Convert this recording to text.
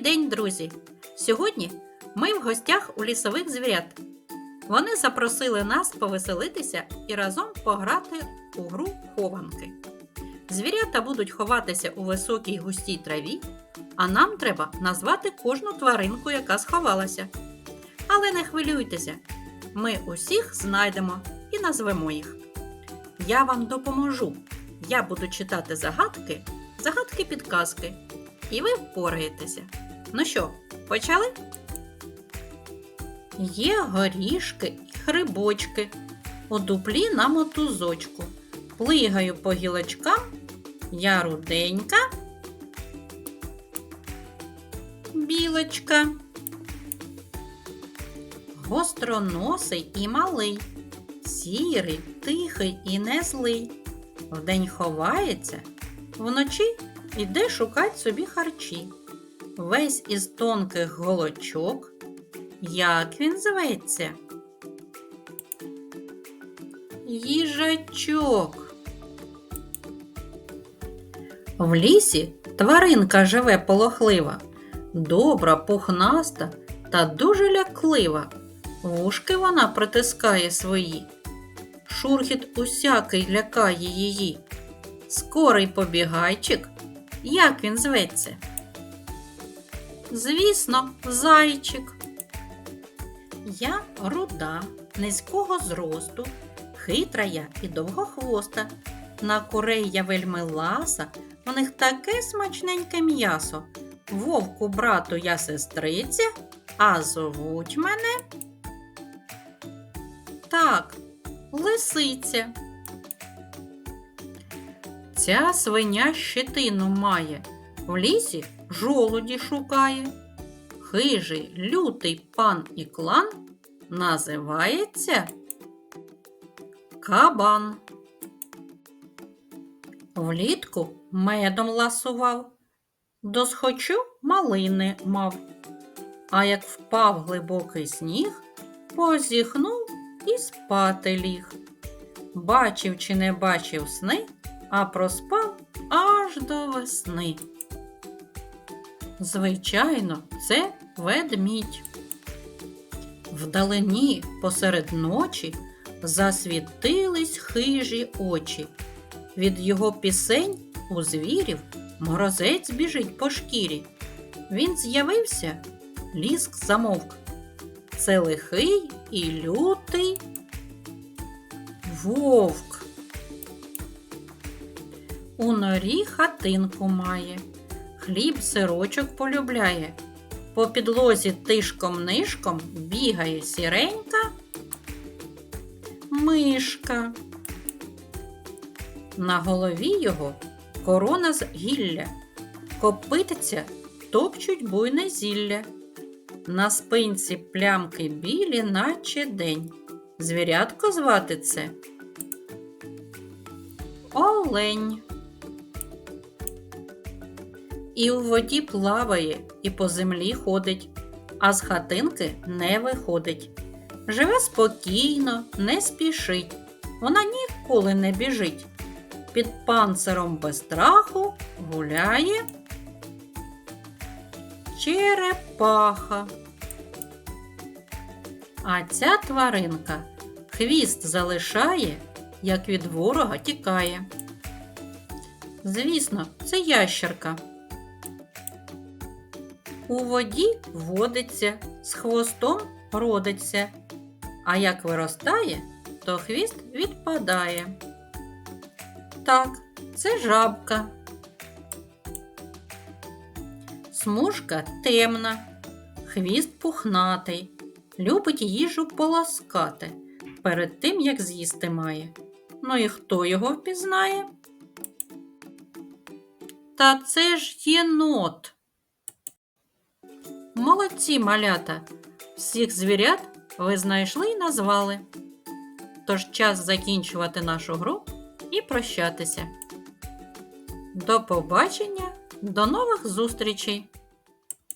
день, друзі! Сьогодні ми в гостях у лісових звірят. Вони запросили нас повеселитися і разом пограти у гру хованки. Звірята будуть ховатися у високій густій траві, а нам треба назвати кожну тваринку, яка сховалася. Але не хвилюйтеся, ми усіх знайдемо і назвемо їх. Я вам допоможу. Я буду читати загадки, загадки підказки, і ви впораєтеся. Ну що, почали? Є горішки і грибочки. У дуплі на мотузочку. Плигаю по гілочкам, я руденька. Білочка. Гостроносий і малий, сірий, тихий і не злий. Вдень ховається, вночі йде шукать собі харчі. Весь із тонких голочок. Як він зветься? Їжачок. В лісі тваринка живе полохлива, добра, пухнаста та дуже ляклива. Вушки вона притискає свої. Шурхіт усякий лякає її. Скорий побігайчик. Як він зветься? Звісно, зайчик. Я руда, низького зросту, хитра я і довгохвоста. На курей я вельми ласа, у них таке смачненьке м'ясо. Вовку брату я сестриця, а зовуть мене. Так, лисиця. Ця свиня щетину має, в лісі жолуді шукає. Хижий лютий пан і клан називається Кабан. Влітку медом ласував, досхочу малини мав. А як впав глибокий сніг, позіхнув і спати ліг. Бачив чи не бачив сни, а проспав аж до весни. Звичайно, це ведмідь. Вдалині посеред ночі засвітились хижі очі. Від його пісень у звірів морозець біжить по шкірі. Він з'явився, ліск замовк. Це лихий і лютий вовк. У норі хатинку має, хліб сирочок полюбляє. По підлозі тишком-нишком бігає сіренька мишка. На голові його корона з гілля, копитиця топчуть буйне зілля. На спинці плямки білі, наче день. Звірятко звати це Олень. І у воді плаває, і по землі ходить, а з хатинки не виходить. Живе спокійно, не спішить, вона ніколи не біжить. Під панциром без страху гуляє черепаха. А ця тваринка хвіст залишає, як від ворога тікає. Звісно, це ящерка. У воді водиться, з хвостом родиться, а як виростає, то хвіст відпадає. Так, це жабка. Смужка темна, хвіст пухнатий, любить їжу полоскати перед тим, як з'їсти має. Ну і хто його впізнає? Та це ж єнот. Молодці малята! Всіх звірят ви знайшли і назвали. Тож час закінчувати нашу гру і прощатися. До побачення, до нових зустрічей!